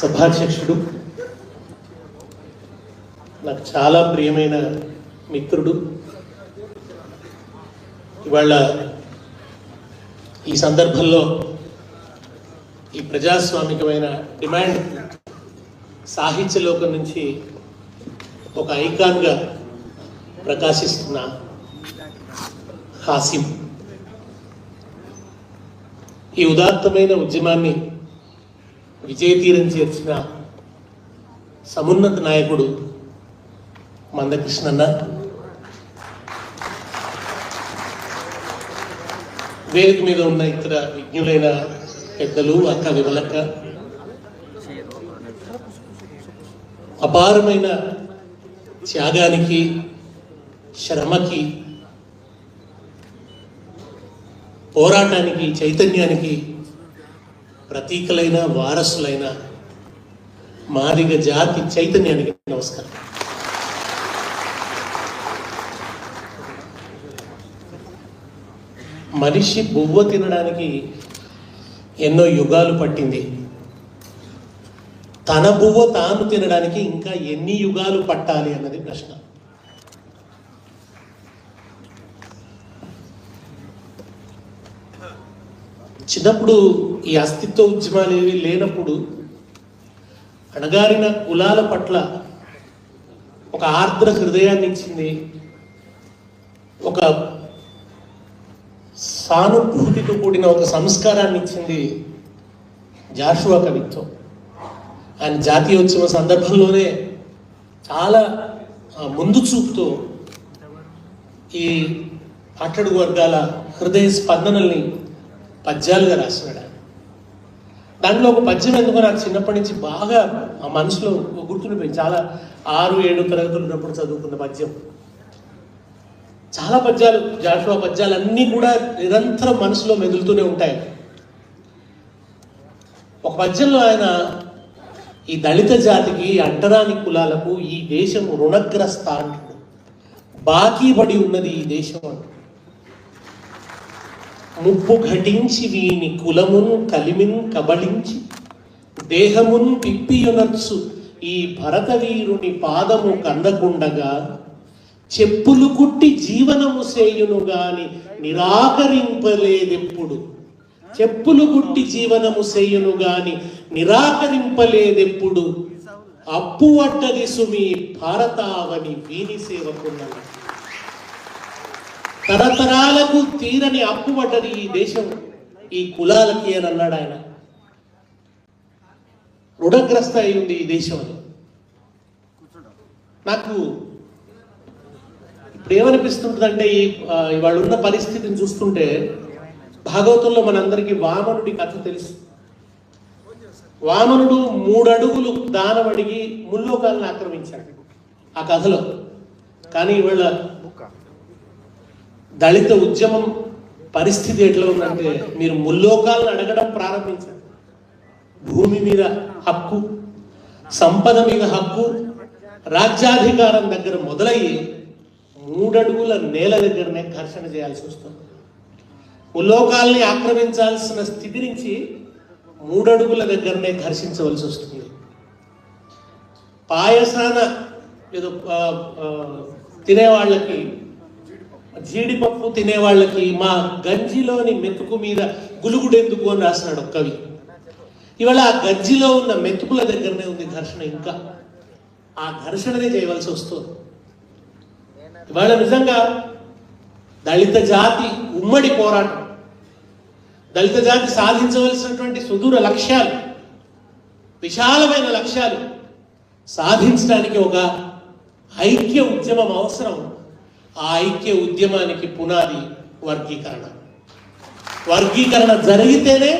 సభాధ్యక్షుడు. నాకు చాలా ప్రియమైన మిత్రుడు. ఇవాళ ఈ సందర్భంలో ఈ ప్రజాస్వామికమైన డిమాండ్ సాహిత్య లోకం నుంచి ఒక ఐకాన్గా ప్రకాశిస్తున్న హాసిం. ఈ ఉదాత్తమైన ఉద్యమాన్ని విజయతీరం చేర్చిన సమున్నత నాయకుడు మందకృష్ణన్న. వేదిక మీద ఉన్న ఇతర విజ్ఞులైన పెద్దలు అక్క విమలక్క. అపారమైన త్యాగానికి శ్రమకి పోరాటానికి చైతన్యానికి ప్రతీకలైన వారసులైన మాదిగ జాతి చైతన్యానికి నమస్కారం. మనిషి బువ్వ తినడానికి ఎన్నో యుగాలు పట్టింది. తన బువ్వ తాను తినడానికి ఇంకా ఎన్ని యుగాలు పట్టాలి అన్నది ప్రశ్న. చిన్నప్పుడు ఈ అస్తిత్వ ఉద్యమాలు ఏవి లేనప్పుడు అణగారిన కులాల పట్ల ఒక ఆర్ద్ర హృదయాన్ని ఇచ్చింది ఒక సానుభూతితో కూడిన ఒక సంస్కారాన్ని ఇచ్చింది జాషువా కవిత్వం. ఆయన జాతీయోత్సవ సందర్భంలోనే చాలా ముందు చూపుతో ఈ అట్టడుగు వర్గాల హృదయ స్పందనల్ని పద్యాలుగా రాసినాడు ఆయన. దాంట్లో ఒక పద్యం ఎందుకో నాకు చిన్నప్పటి నుంచి బాగా ఆ మనసులో గుర్తుండిపోయింది. చాలా ఆరు ఏడు తరగతులు ఉన్నప్పుడు చదువుకున్న పద్యం. చాలా పద్యాలు జాషువా పద్యాలు అన్నీ కూడా నిరంతరం మనసులో మెదులుతూనే ఉంటాయి. ఒక పద్యంలో ఆయన ఈ దళిత జాతికి అంటరాని కులాలకు ఈ దేశం రుణగ్రస్త అంటాడు బాకీ పడి ఉన్నది ఈ దేశం అంటాడు ముప్పు ఘటించి వీని కులమున్ కలిమిన్ కబళించి దేహమున్ పిప్పియునర్సు ఈ భరతవీరుని పాదము కందకుండగా చెప్పులు కుట్టి జీవనము సేయును గాని నిరాకరింపలేదెప్పుడు. చెప్పులు కుట్టి జీవనము సేయును గాని నిరాకరింపలేదెప్పుడు. అప్పు అట్టది సుమి భారతావని వీని సేవకున్నట్టు తరతరాలకు తీరని అప్పు పడ్డది ఈ దేశం. ఈ కులాలకి అని అన్నాడు ఆయన. రుణగ్రస్త అయి ఉంది ఈ దేశం అని నాకు ఇప్పుడు ఏమనిపిస్తుంటుందంటే ఈ వాళ్ళున్న ఇవాళ ఉన్న పరిస్థితిని చూస్తుంటే భాగవతంలో మనందరికీ వామనుడి కథ తెలుసు. వామనుడు మూడడుగులు దానం అడిగి ముల్లోకాలను ఆక్రమించాడు. ఆ కథలో. కానీ ఇవాళ దళిత ఉద్యమం పరిస్థితి ఎట్లా ఉందంటే మీరు ముల్లోకాలను అడగడం ప్రారంభించారు. భూమి మీద హక్కు సంపద మీద హక్కు రాజ్యాధికారం దగ్గర మొదలయ్యి మూడడుగుల నేల దగ్గరనే ఘర్షణ చేయాల్సి వస్తుంది. ముల్లోకాల్ని ఆక్రమించాల్సిన స్థితి నుంచి మూడడుగుల దగ్గరనే ఘర్షించవలసి వస్తుంది. పాయసాన ఏదో తినేవాళ్ళకి జీడిపప్పు తినేవాళ్ళకి మా గంజిలోని మెతుకు మీద గులుగుడెందుకు అని రాసినాడు కవి. ఇవాళ ఆ గజ్జిలో ఉన్న మెతుకుల దగ్గరనే ఉంది ఘర్షణ ఇంకా. ఆ ఘర్షణనే చేయవలసి వస్తుంది. ఇవాళ నిజంగా దళిత జాతి ఉమ్మడి పోరాటం. దళిత జాతి సాధించవలసినటువంటి సుదూర లక్ష్యాలు విశాలమైన లక్ష్యాలు సాధించడానికి ఒక ఐక్య ఉద్యమం అవసరం. ఆ ఐక్య ఉద్యమానికి పునాది వర్గీకరణ. వర్గీకరణ జరిగితేనే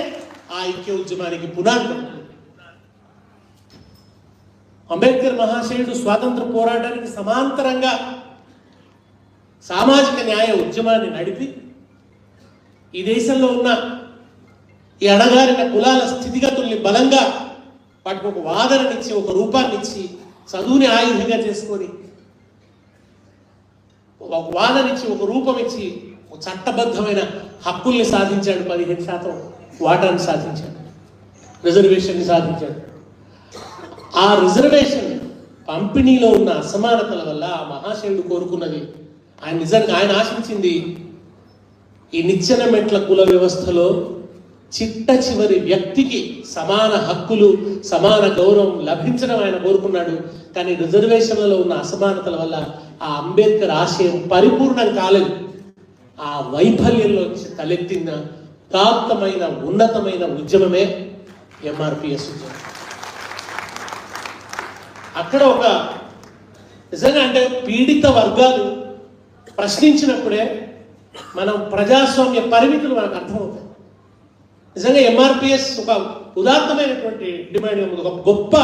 ఆ ఐక్య ఉద్యమానికి పునాది అంబేద్కర్ మహాశయుడు స్వాతంత్ర పోరాటానికి సమాంతరంగా సామాజిక న్యాయ ఉద్యమాన్ని నడిపి ఈ దేశంలో ఉన్న ఈ అణగారిన కులాల స్థితిగతుల్ని బలంగా వాటికి ఒక వాదననిచ్చి ఒక రూపాన్నిచ్చి చదువుని ఆయుధంగా చేసుకొని ఒక వాదనిచ్చి ఒక రూపం ఇచ్చి ఒక చట్టబద్ధమైన హక్కుల్ని సాధించాడు పదిహేను శాతం వాటాను సాధించాడు. రిజర్వేషన్ని సాధించాడు. ఆ రిజర్వేషన్ పంపిణీలో ఉన్న అసమానతల వల్ల ఆ మహాశయుడు కోరుకున్నది ఆయన నిజంగా ఆయన ఆశించింది ఈ నిచ్చెన మెట్ల కుల వ్యవస్థలో చిట్ట చివరి వ్యక్తికి సమాన హక్కులు సమాన గౌరవం లభించడం ఆయన కోరుకున్నాడు. కానీ రిజర్వేషన్లలో ఉన్న అసమానతల వల్ల ఆ అంబేద్కర్ ఆశయం పరిపూర్ణం కాలేదు. ఆ వైఫల్యంలో తలెత్తిన ఉదాత్తమైన ఉన్నతమైన ఉద్యమమే ఎంఆర్పిఎస్ ఉద్యమం. అక్కడ ఒక నిజంగా అంటే పీడిత వర్గాలు ప్రశ్నించినప్పుడే మనం ప్రజాస్వామ్య పరిమితులు మనకు అర్థమవుతాయి. నిజంగా ఎంఆర్పిఎస్ ఒక ఉదాత్తమైనటువంటి డిమాండ్ ఒక గొప్ప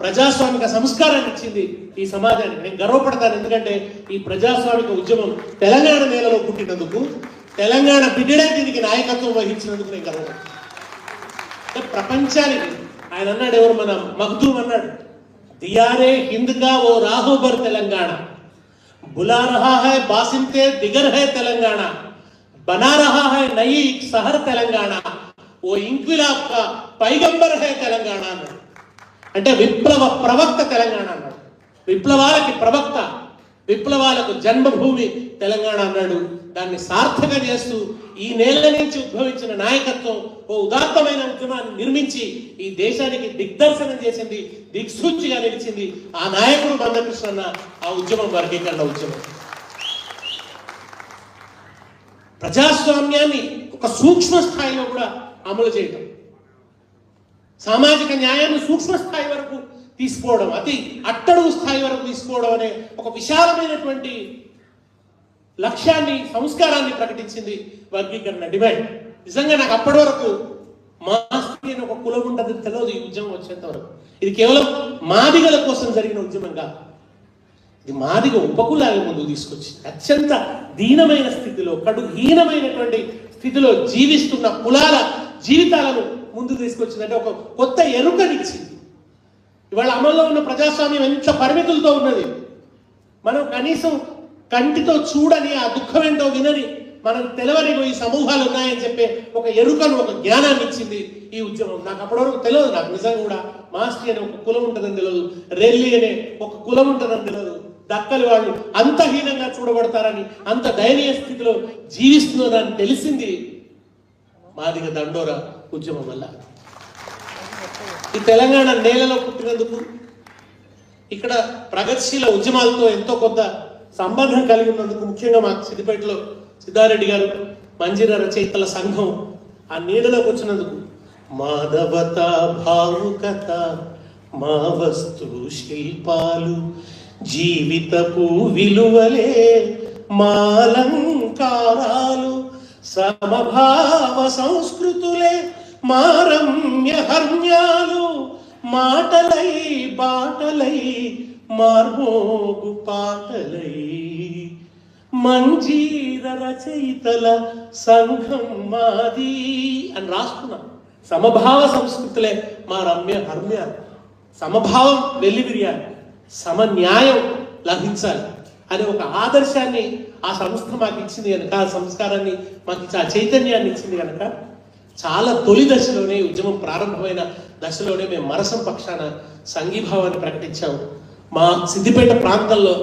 ప్రజాస్వామిక సంస్కారాన్ని ఇచ్చింది ఈ సమాజానికి. నేను గర్వపడతాను ఎందుకంటే ఈ ప్రజాస్వామిక ఉద్యమం తెలంగాణ నేలలో పుట్టినందుకు తెలంగాణ బిడ్డడే దీనికి నాయకత్వం వహించినందుకు నేను గర్వపడతాను. ప్రపంచానికి ఆయన అన్నాడు ఎవరు మన మగ్దూమ్ అన్నాడు దియారే హింద్గా ఓ రాహోబర్ తెలంగాణ బులారహా హై బాసింతే దిగర్ హై తెలంగాణ బనా రహా హై నయీ సహర్ తెలంగాణ ఓ ఇంక్విలాబ్ పైగంబర్ హే తెలంగాణ అన్నాడు. అంటే విప్లవ ప్రవక్త తెలంగాణ అన్నాడు. విప్లవాలకి ప్రవక్త విప్లవాలకు జన్మభూమి తెలంగాణ అన్నాడు. దాన్ని సార్థక చేస్తూ ఈ నేల నుంచి ఉద్భవించిన నాయకత్వం ఓ ఉదాత్తమైన ఉద్యమాన్ని నిర్మించి ఈ దేశానికి దిగ్దర్శనం చేసింది దిక్సూచిగా నిలిచింది ఆ నాయకుడు మందకృష్ణ ఆ ఉద్యమం వర్గీకరణ ఉద్యమం. ప్రజాస్వామ్యాన్ని ఒక సూక్ష్మ స్థాయిలో కూడా అమలు చేయటం. సామాజిక న్యాయాన్ని సూక్ష్మ స్థాయి వరకు తీసుకోవడం అతి అట్టడుగు స్థాయి వరకు తీసుకోవడం అనే ఒక విశాలమైనటువంటి లక్ష్యాన్ని సంస్కారాన్ని ప్రకటించింది వర్గీకరణ డిమాండ్. నిజంగా నాకు అప్పటి వరకు మాస్తి అని ఒక కులం ఉండదు తెలియదు ఈ ఉద్యమం వచ్చేంత వరకు. ఇది కేవలం మాదిగల కోసం జరిగిన ఉద్యమం కాదు. ఇది మాదిగ ఉపకులాల ముందు తీసుకొచ్చి అత్యంత దీనమైన స్థితిలో కడుహీనమైనటువంటి స్థితిలో జీవిస్తున్న కులాల జీవితాలను ముందు తీసుకొచ్చిందంటే ఒక కొత్త ఎరుకనిచ్చింది ఇవాళ అమల్లో ఉన్న ప్రజాస్వామ్యం ఎంత పరిమితులతో ఉన్నది. మనం కనీసం కంటితో చూడని ఆ దుఃఖం ఏంటో వినని మనం తెలవని ఈ సమూహాలు ఉన్నాయని చెప్పే ఒక ఎరుకను ఒక జ్ఞానాన్ని ఇచ్చింది ఈ ఉద్యమం. నాకు అప్పటివరకు తెలియదు నాకు నిజంగా కూడా మాస్టి అనే ఒక కులం ఉంటుందని తెలియదు రెల్లి అనే ఒక కులం ఉంటుందని తెలియదు. దక్కలి వాళ్ళు అంతహీనంగా చూడబడతారని అంత దయనీయ స్థితిలో జీవిస్తున్నారని తెలిసింది మాదిగ దండోర ఉద్యమం వల్ల. ఈ తెలంగాణ నేలలో పుట్టినందుకు ఇక్కడ ప్రగతిశీల ఉద్యమాలతో ఎంతో కొంత సంబంధం కలిగి ఉన్నందుకు ముఖ్యంగా మాకు సిద్దిపేటలో సిద్ధారెడ్డి గారు మంజీర రచయితల సంఘం ఆ నీడలోకి వచ్చినందుకు మాధవత భావుకత మా వస్తు శిల్పాలు జీవితపు విలువలే మాలంకారాలు సమభావ సంస్కృతులే మారమ్య హర్మ్యాలు మాటలై బాటలై మార్మోగు పాటలై. మంజీర రచయితల సంఘం మాది అని రాసుకున్నాం సమభావ సంస్కృతులే మా రమ్య హర్మ్య సమభావం వెల్లివిరియాలి సమన్యాయం లభించాలి. అనే ఒక ఆదర్శాన్ని ఆ సంస్థ మాకు ఇచ్చింది కనుక ఆ సంస్కారాన్ని మాకు ఇచ్చి ఆ చైతన్యాన్ని ఇచ్చింది కనుక చాలా తొలి దశలోనే ఉద్యమం ప్రారంభమైన దశలోనే మేము మరసం పక్షాన సంఘీభావాన్ని ప్రకటించాము మా సిద్దిపేట ప్రాంతంలో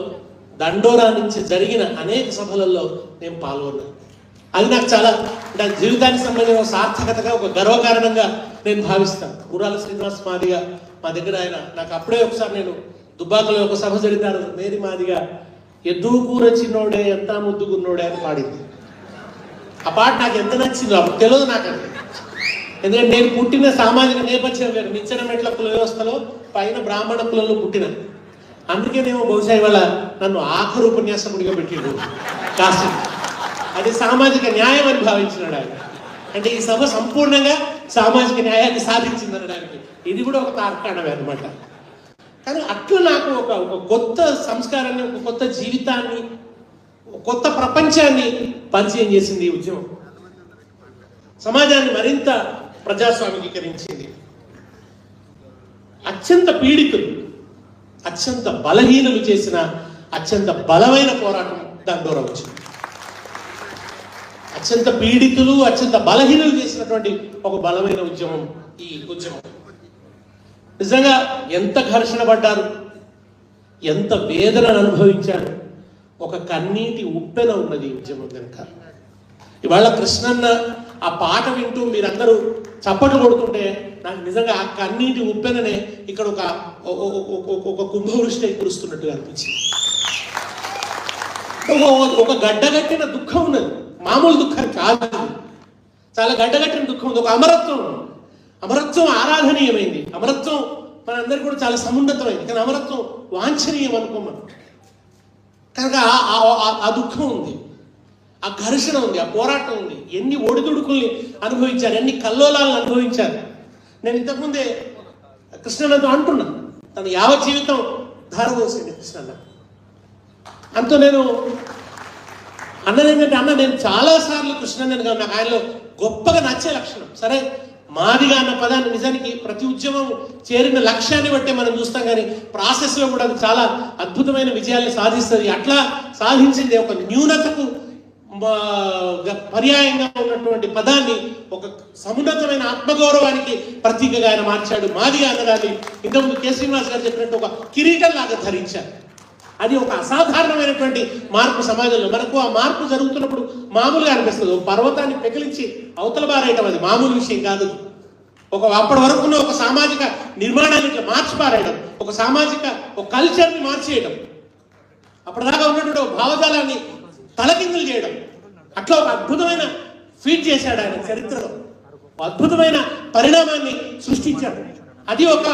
దండోరా నుంచి జరిగిన అనేక సభలలో నేను పాల్గొన్నాను. అది నాకు చాలా నా జీవితానికి సంబంధించిన ఒక సార్థకతగా ఒక గర్వకారణంగా నేను భావిస్తాను. గురాల శ్రీనివాస్ మాదిగా మా దగ్గర ఆయన నాకు అప్పుడే ఒకసారి నేను దుబ్బాకలో ఒక సభ జరిగారు మేరీ మాదిగా ఎద్దు కూరొచ్చినోడే ఎంత ముద్దుగున్నోడే అని పాడింది. ఆ పాట నాకు ఎంత నచ్చిందో అప్పుడు తెలియదు నాకు అది ఎందుకంటే నేను పుట్టిన సామాజిక నేపథ్యం వేరు. నిచ్చెన మెట్ల కుల వ్యవస్థలో పైన బ్రాహ్మణ కులంలో పుట్టిన అందుకేనేమో బహుశా ఇవాళ నన్ను ఆఖరు ఉపన్యాసకుడిగా పెట్టిండు కాస్త అది సామాజిక న్యాయం అని భావించినాడు ఆయన. అంటే ఈ సభ సంపూర్ణంగా సామాజిక న్యాయాన్ని సాధించిందనడానికి. ఇది కూడా ఒక తార్కాణమే అనమాట కానీ అట్లా నాకు ఒక ఒక కొత్త సంస్కారాన్ని ఒక కొత్త జీవితాన్ని కొత్త ప్రపంచాన్ని పరిచయం చేసింది ఈ ఉద్యమం. సమాజాన్ని మరింత ప్రజాస్వామికీకరించింది. అత్యంత పీడితులు అత్యంత బలహీనులు చేసిన అత్యంత బలమైన పోరాటం దండోరా వచ్చింది. అత్యంత పీడితులు అత్యంత బలహీనులు చేసినటువంటి ఒక బలమైన ఉద్యమం ఈ ఉద్యమం. నిజంగా ఎంత ఘర్షణ పడ్డారు? ఎంత వేదనను అనుభవించారు? ఒక కన్నీటి ఉప్పెన ఉన్నది ఉద్యమం కనుక ఇవాళ కృష్ణన్న ఆ పాట వింటూ మీరందరూ చప్పట్లు కొడుతుంటే నాకు నిజంగా ఆ కన్నీటి ఉప్పెననే ఇక్కడ ఒక ఒక- కుంభవృష్టి కురుస్తున్నట్టుగా అనిపించింది. ఒక- గడ్డగట్టిన దుఃఖం ఉన్నది. మామూలు దుఃఖం కాదు. చాలా గడ్డగట్టిన దుఃఖం ఉంది. ఒక అమరత్వం అమరత్వం ఆరాధనీయమైంది. అమరత్వం మనందరికీ కూడా చాలా సమున్నతమైంది. కానీ అమరత్వం వాంఛనీయం అనుకోమని. కనుక ఆ- ఆ- ఆ- దుఃఖం ఉంది. ఆ ఘర్షణ ఉంది. ఆ పోరాటం ఉంది. ఎన్ని ఒడిదుడుకుల్ని అనుభవించారు. ఎన్ని కల్లోలాలను అనుభవించారు. నేను ఇంతకుముందే కృష్ణన్నతో అంటున్నా. తన యావ జీవితం ధారపోసింది కృష్ణన్న అంతో నేను అన్నది ఏంటంటే అన్న నేను చాలాసార్లు సార్లు నాకు ఆయనలో గొప్పగా నచ్చే లక్షణం. సరే మాదిగా అన్న పదాన్ని నిజానికి ప్రతి ఉద్యమం చేరిన లక్ష్యాన్ని బట్టే మనం చూస్తాం కానీ ప్రాసెస్లో కూడా అది చాలా అద్భుతమైన విజయాల్ని సాధిస్తుంది. అట్లా సాధించింది ఒక న్యూనతకు పర్యాయంగా ఉన్నటువంటి పదాన్ని ఒక సమున్నతమైన ఆత్మగౌరవానికి ప్రతీకగా ఆయన మార్చాడు. మాదిగా అన్నదాన్ని ఇంతకుముందు కె శ్రీనివాస్ గారు చెప్పినట్టు ఒక కిరీటం లాగా ధరించారు. అది ఒక అసాధారణమైనటువంటి మార్పు సమాజంలో. మనకు ఆ మార్పు జరుగుతున్నప్పుడు మామూలుగా అనిపిస్తుంది. ఒక పర్వతాన్ని పెకిలించి అవతల బారేయటం అది మామూలు విషయం కాదు. ఒక అప్పటి వరకు ఉన్న ఒక సామాజిక నిర్మాణాన్ని ఇట్లా మార్చి పారేయడం ఒక సామాజిక ఒక కల్చర్ని మార్చేయడం అప్పటిదాకా ఉన్నటువంటి ఒక భావజాలాన్ని తలకిందులు చేయడం అట్లా ఒక అద్భుతమైన ఫీట్ చేశాడు ఆయన చరిత్రలో. ఒక అద్భుతమైన పరిణామాన్ని సృష్టించాడు. అది ఒక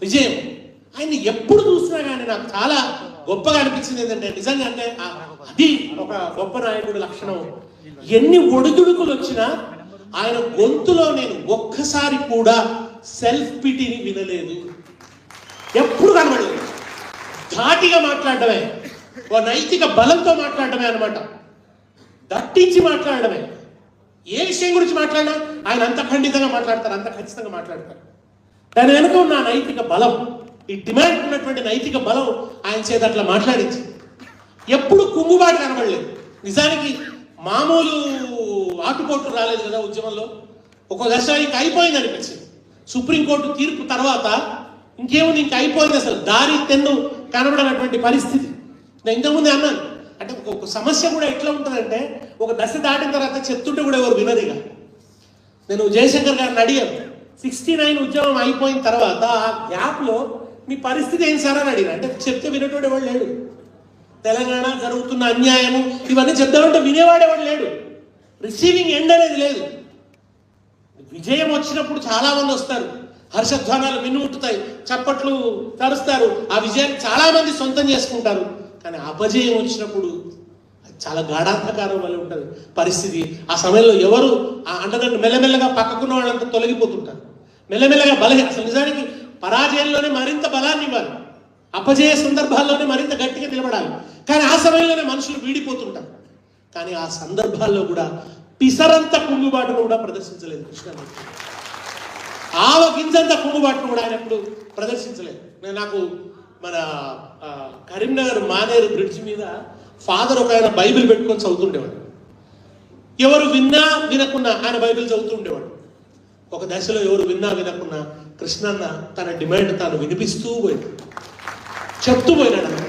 విజయం. ఆయన ఎప్పుడు చూసినా కానీ నాకు చాలా గొప్పగా అనిపించింది ఏంటంటే నిజంగా అంటే అది ఒక గొప్ప నాయకుడి లక్షణం. ఎన్ని ఒడిదుడుకులు వచ్చినా ఆయన గొంతులో నేను ఒక్కసారి కూడా సెల్ఫ్ పిటిని వినలేదు. ఎప్పుడు కనబడలేదు. ధాటిగా మాట్లాడడమే. ఓ నైతిక బలంతో మాట్లాడడమే అన్నమాట. దట్టించి మాట్లాడడమే. ఏ విషయం గురించి మాట్లాడినా ఆయన అంత ఖండితంగా మాట్లాడతారు అంత ఖచ్చితంగా మాట్లాడతారు. దాని వెనుక ఉన్న నైతిక బలం ఈ డిమాండ్ ఉన్నటువంటి నైతిక బలం ఆయన చేత అట్లా మాట్లాడించి ఎప్పుడు కుంగుబాటు కనబడలేదు. నిజానికి మామూలు ఆటుపోట్లు రాలేదు కదా ఉద్యమంలో. ఒక దశ ఇంక అయిపోయింది అనిపించింది. సుప్రీంకోర్టు తీర్పు తర్వాత ఇంకేముంది ఇంక అయిపోయింది అసలు. దారి తెన్ను కనబడనటువంటి పరిస్థితి. నేను ఇంతకుముందే అన్నాను. అంటే ఒక- సమస్య కూడా ఎట్లా ఉంటుందంటే ఒక దశ దాటిన తర్వాత చెప్తుంటే కూడా ఎవరు వినదిగా నేను జయశంకర్ గారిని అడిగాను. సిక్స్టీ నైన్ ఉద్యమం అయిపోయిన తర్వాత ఆ గ్యాప్లో మీ పరిస్థితి ఏం సార్ అని అడిగాను అంటే చెప్తే వినేటోడు ఎవడు లేడు. తెలంగాణ జరుగుతున్న అన్యాయము ఇవన్నీ చెప్తామంటే వినేవాడేవాడు లేడు. రిసీవింగ్ ఎండ్ అనేది లేదు. విజయం వచ్చినప్పుడు చాలా మంది వస్తారు. హర్షధ్వానాలు మిన్నుముట్టుతాయి చప్పట్లు తరుస్తారు ఆ విజయాన్ని చాలా మంది సొంతం చేసుకుంటారు. కానీ అపజయం వచ్చినప్పుడు చాలా గాఢాంధకారం వల్ల ఉంటుంది. పరిస్థితి ఆ సమయంలో ఎవరు ఆ అండదండ మెల్లమెల్లగా పక్కకున్న వాళ్ళంతా తొలగిపోతుంటారు. మెల్లమెల్లగా బలహీన అసలు నిజానికి పరాజయంలోనే మరింత బలాన్ని ఇవ్వాలి. అపజయ సందర్భాల్లోనే మరింత గట్టిగా నిలబడాలి. కానీ ఆ సమయంలోనే మనుషులు వీడిపోతుంటారు. కానీ ఆ సందర్భాల్లో కూడా పిసరంత కుంగుబాటును కూడా ప్రదర్శించలేదు కృష్ణమూర్తి ఆవ గింజంత కుంగుబాటును కూడా ఆయన ఎప్పుడు ప్రదర్శించలేదు. నేను నాకు మన కరీంనగర్ మానేరు బ్రిడ్జ్ మీద ఫాదర్ ఒక ఆయన బైబిల్ పెట్టుకొని చదువుతుండేవాడు. ఎవరు విన్నా వినకున్నా ఆయన బైబిల్ చదువుతూ ఉండేవాడు. ఒక దశలో ఎవరు విన్నా వినకున్నా కృష్ణన్న తన డిమాండ్ తాను వినిపిస్తూ పోయాడు. చెప్తూ పోయినాడు అన్న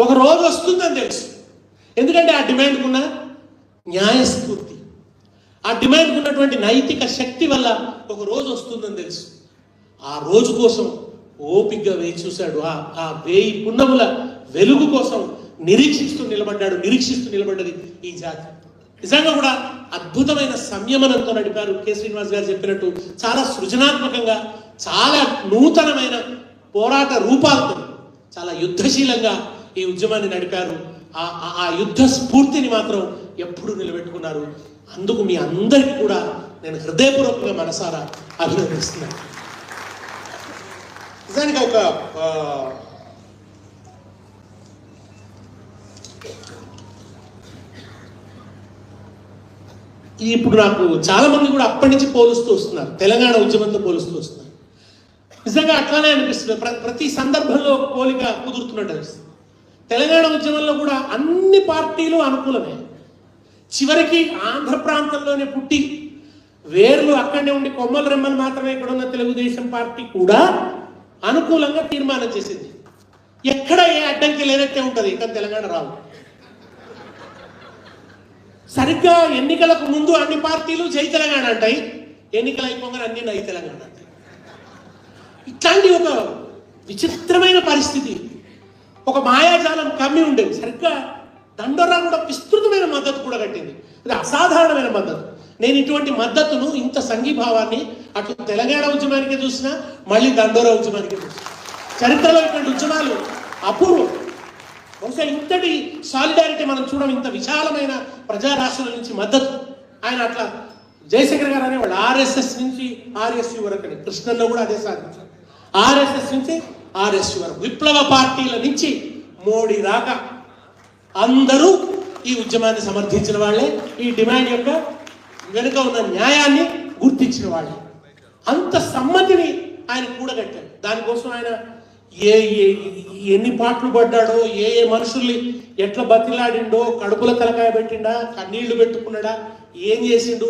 ఒక రోజు వస్తుందని తెలుసు. ఎందుకంటే ఆ డిమాండ్కున్న న్యాయస్ఫూర్తి ఆ డిమాండ్కు ఉన్నటువంటి నైతిక శక్తి వల్ల ఒక రోజు వస్తుందని తెలుసు. ఆ రోజు కోసం ఓపిగ్గా వేచి చూశాడు. ఆ ఆ వేయి పున్నముల వెలుగు కోసం నిరీక్షిస్తూ నిలబడ్డాడు నిరీక్షిస్తూ నిలబడ్డది ఈ జాతి. నిజంగా కూడా అద్భుతమైన సంయమనంతో నడిపారు కె. శ్రీనివాస్ గారు చెప్పినట్టు చాలా సృజనాత్మకంగా చాలా నూతనమైన పోరాట రూపాలతో చాలా యుద్ధశీలంగా ఈ ఉద్యమాన్ని నడిపారు. ఆ ఆ- యుద్ధ స్ఫూర్తిని మాత్రం ఎప్పుడు నిలబెట్టుకున్నారు. అందుకు మీ అందరికీ కూడా నేను హృదయపూర్వకంగా మనసారా అభినందిస్తున్నాను. నిజానికి ఒక ఇప్పుడు నాకు చాలా మంది కూడా అప్పటి నుంచి పోలుస్తూ వస్తున్నారు. తెలంగాణ ఉద్యమంతో పోలుస్తూ వస్తున్నారు. నిజంగా అట్లానే అనిపిస్తుంది. ప్రతి సందర్భంలో ఒక పోలిక కుదురుతున్నట్టు అనిపిస్తుంది. తెలంగాణ ఉద్యమంలో కూడా అన్ని పార్టీలు అనుకూలమే. చివరికి ఆంధ్ర ప్రాంతంలోనే పుట్టి వేర్లు అక్కడనే ఉండి కొమ్మల రెమ్మలు మాత్రమే ఇక్కడ ఉన్న తెలుగుదేశం పార్టీ కూడా అనుకూలంగా తీర్మానం చేసింది. ఎక్కడ ఏ అడ్డంకి లేనట్టే ఉంటుంది. ఇక్కడ తెలంగాణ రావు. సరిగ్గా ఎన్నికలకు ముందు అన్ని పార్టీలు జై తెలంగాణ అంటాయి. ఎన్నికలు అయిపోగానే అన్ని నై తెలంగాణ అంటాయి. ఇట్లాంటి ఒక విచిత్రమైన పరిస్థితి. ఒక మాయాజాలం కమ్మి ఉండేది. సరిగ్గా దండోరా కూడా విస్తృతమైన మద్దతు కూడా కట్టింది. ఇది అసాధారణమైన మద్దతు. నేను ఇటువంటి మద్దతును ఇంత సంఘీభావాన్ని అటు తెలంగాణ ఉద్యమానికి చూసినా మళ్ళీ దండోరా ఉద్యమానికి చూసిన. చరిత్రలో ఇటువంటి ఉద్యమాలు అపూర్వం. బహుశా ఇంతటి సాలిడారిటీ మనం చూడడం ఇంత విశాలమైన ప్రజారాశుల నుంచి మద్దతు. ఆయన అట్లా జయశంకర్ గారు అనేవాళ్ళు ఆర్ఎస్ఎస్ నుంచి ఆర్ఎస్యు వరకు అని. కృష్ణన్లో కూడా అదే సాధించారు. ఆర్ఎస్ఎస్ నుంచి ఆర్ఎస్యు వరకు విప్లవ పార్టీల నుంచి మోడీ రాక అందరూ ఈ ఉద్యమాన్ని సమర్థించిన వాళ్ళే. ఈ డిమాండ్ యొక్క వెనుక ఉన్న న్యాయాన్ని గుర్తించిన వాళ్ళే. అంత సమ్మతిని ఆయన కూడగట్టాడు దానికోసం ఆయన ఏ ఏ ఎన్ని పాటలు పడ్డాడో ఏ ఏ మనుషుల్ని ఎట్లా బతిలాడిండో కడుపుల తలకాయ పెట్టిండా కన్నీళ్ళు పెట్టుకున్నాడా ఏం చేసిండు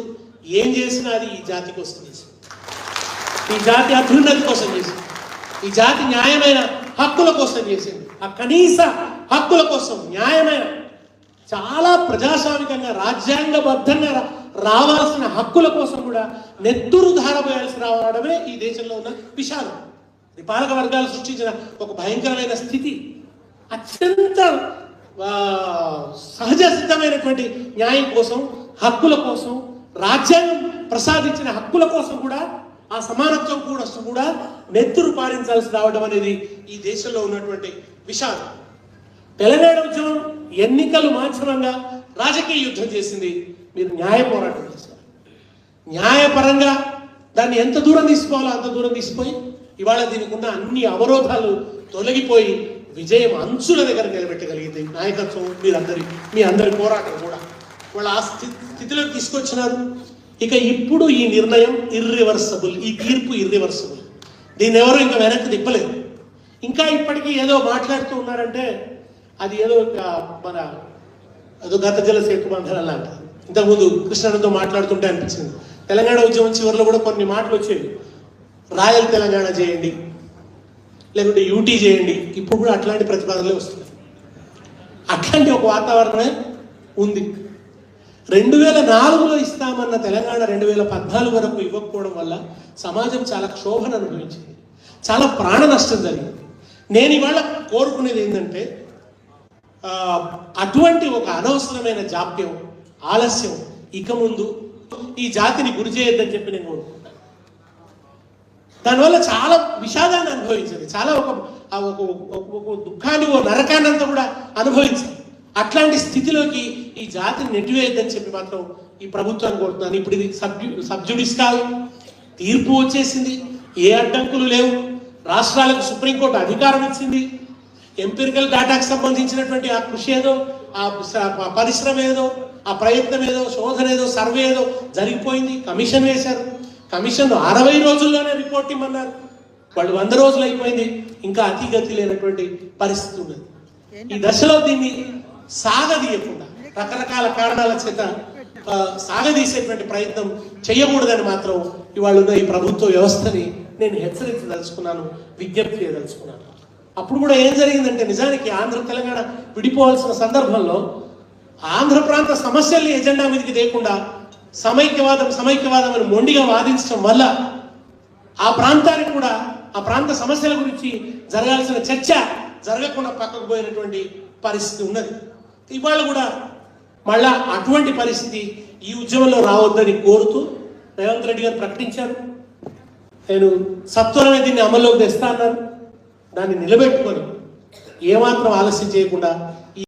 ఏం చేసినా అది ఈ జాతి కోసం చేసి ఈ జాతి అభ్యున్నతి కోసం చేసింది ఈ జాతి న్యాయమైన హక్కుల కోసం చేసింది ఆ కనీస హక్కుల కోసం న్యాయమైన చాలా ప్రజాస్వామికంగా రాజ్యాంగబద్ధంగా రావాల్సిన హక్కుల కోసం కూడా నెత్తురు ధారపోయాల్సి రావడమే ఈ దేశంలో ఉన్న విషాదం పాలక వర్గాలు సృష్టించిన ఒక భయంకరమైన స్థితి. అత్యంత సహజ సిద్ధమైనటువంటి న్యాయం కోసం హక్కుల కోసం రాజ్యాంగం ప్రసాదించిన హక్కుల కోసం కూడా ఆ సమానత్వం కూడా కూడా నెత్తురు పాలించాల్సి రావడం అనేది ఈ దేశంలో ఉన్నటువంటి విషాదం. తెలంగాణ ఉద్యమం ఎన్నికలు మాధ్యమంగా రాజకీయ యుద్ధం చేసింది. మీరు న్యాయ పోరాటం చేశారు. న్యాయపరంగా దాన్ని ఎంత దూరం తీసుకోవాలో అంత దూరం తీసిపోయి ఇవాళ దీనికి ఉన్న అన్ని అవరోధాలు తొలగిపోయి విజయం అంచుల దగ్గర నిలబెట్టగలిగింది నాయకత్వం మీరందరి మీ అందరి పోరాటం కూడా. వాళ్ళు ఆ స్థితిలో స్థితిలోకి తీసుకొచ్చినారు. ఇక ఇప్పుడు ఈ నిర్ణయం ఇర్రివర్సబుల్ ఈ తీర్పు ఇర్రివర్సబుల్ దీన్ని ఎవరు ఇంకా వెనక్కి తిప్పలేదు. ఇంకా ఇప్పటికీ ఏదో మాట్లాడుతూ ఉన్నారంటే అది ఏదో ఒక మన అదో గత జల సేతు బంధనం ఇంతకుముందు కృష్ణానందో మాట్లాడుతుంటే అనిపించింది. తెలంగాణ ఉద్యమం చివరిలో కూడా కొన్ని మాటలు వచ్చేవి. రాయల్ తెలంగాణ చేయండి లేకుంటే యూటీ చేయండి. ఇప్పుడు కూడా అట్లాంటి ప్రతిపాదనలే వస్తున్నాయి. అట్లాంటి ఒక వాతావరణమే ఉంది. రెండు వేల నాలుగులో ఇస్తామన్న తెలంగాణ రెండు వేల పద్నాలుగు వరకు ఇవ్వకపోవడం వల్ల సమాజం చాలా క్షోభను అనుభవించింది. చాలా ప్రాణ నష్టం జరిగింది. నేను ఇవాళ కోరుకునేది ఏంటంటే అటువంటి ఒక అనవసరమైన జాప్యం ఆలస్యం ఇక ముందు ఈ జాతిని గురి చేయొద్దని చెప్పి నేను కోరుకుంటాను దానివల్ల చాలా విషాదాన్ని అనుభవించింది. చాలా ఒక ఒక ఒక- దుఃఖాన్ని ఓ నరకాన్ని కూడా అనుభవించింది. అట్లాంటి స్థితిలోకి ఈ జాతిని నెట్టివేయద్దని చెప్పి మాత్రం ఈ ప్రభుత్వాన్ని కోరుతున్నాను. ఇప్పుడు ఇది సబ్జు సబ్జుడిస్ కాదు. తీర్పు వచ్చేసింది. ఏ అడ్డంకులు లేవు. రాష్ట్రాలకు సుప్రీంకోర్టు అధికారం ఇచ్చింది. ఎంపిరికల్ డేటాకు సంబంధించినటువంటి ఆ కృషి ఏదో ఆ ఆ పరిశ్రమ ఏదో ఆ ప్రయత్నం ఏదో శోధన ఏదో సర్వే ఏదో జరిగిపోయింది. కమిషన్ వేశారు. కమిషన్ అరవై రోజుల్లోనే రిపోర్ట్ ఇమ్మన్నారు. వాళ్ళు వంద రోజులు అయిపోయింది. ఇంకా అతిగతి లేనటువంటి పరిస్థితి ఉన్నది. ఈ దశలో దీన్ని సాగదీయకుండా రకరకాల కారణాల చేత సాగదీసేటువంటి ప్రయత్నం చేయకూడదని మాత్రం ఇవాళ ఉన్న ఈ ప్రభుత్వ వ్యవస్థని నేను హెచ్చరించదలుచుకున్నాను విజ్ఞప్తి చేయదలుచుకున్నాను. అప్పుడు కూడా ఏం జరిగిందంటే నిజానికి ఆంధ్ర తెలంగాణ విడిపోవాల్సిన సందర్భంలో ఆంధ్ర ప్రాంత సమస్యల్ని ఎజెండా మీదకి తేకుండా సమైక్యవాదం సమైక్యవాదం అని మొండిగా వాదించడం వల్ల ఆ ప్రాంతానికి కూడా ఆ ప్రాంత సమస్యల గురించి జరగాల్సిన చర్చ జరగకుండా పక్కకు పోయినటువంటి పరిస్థితి ఉన్నది. ఇవాళ కూడా మళ్ళా అటువంటి పరిస్థితి ఈ ఉద్యమంలో రావద్దని కోరుతూ రేవంత్ రెడ్డి గారు ప్రకటించారు. నేను సత్వరమే దీన్ని అమల్లోకి తెస్తా అన్నారు దాన్ని నిలబెట్టుకొని ఏమాత్రం ఆలస్యం చేయకుండా